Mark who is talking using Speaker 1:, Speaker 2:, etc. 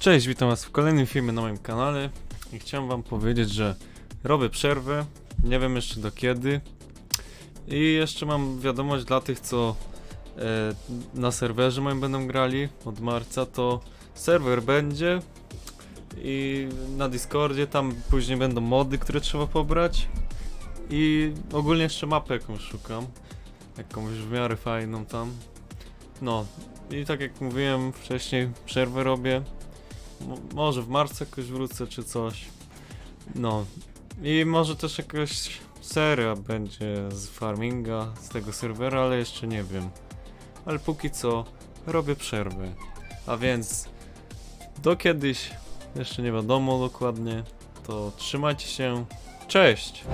Speaker 1: Cześć, witam was w kolejnym filmie na moim kanale i chciałem wam powiedzieć, że robię przerwę, nie wiem jeszcze do kiedy i jeszcze mam wiadomość dla tych, co e, na serwerze moim będą grali od marca, to serwer będzie i na Discordzie tam później będą mody, które trzeba pobrać i ogólnie jeszcze mapę jakąś szukam, jakąś w miarę fajną tam. No i tak jak mówiłem wcześniej, przerwę robię. Mo- może w marcu jakoś wrócę czy coś. No. I może też jakaś seria będzie z farminga, z tego serwera, ale jeszcze nie wiem. Ale póki co robię przerwę. A więc do kiedyś, jeszcze nie wiadomo dokładnie, to trzymajcie się. Cześć!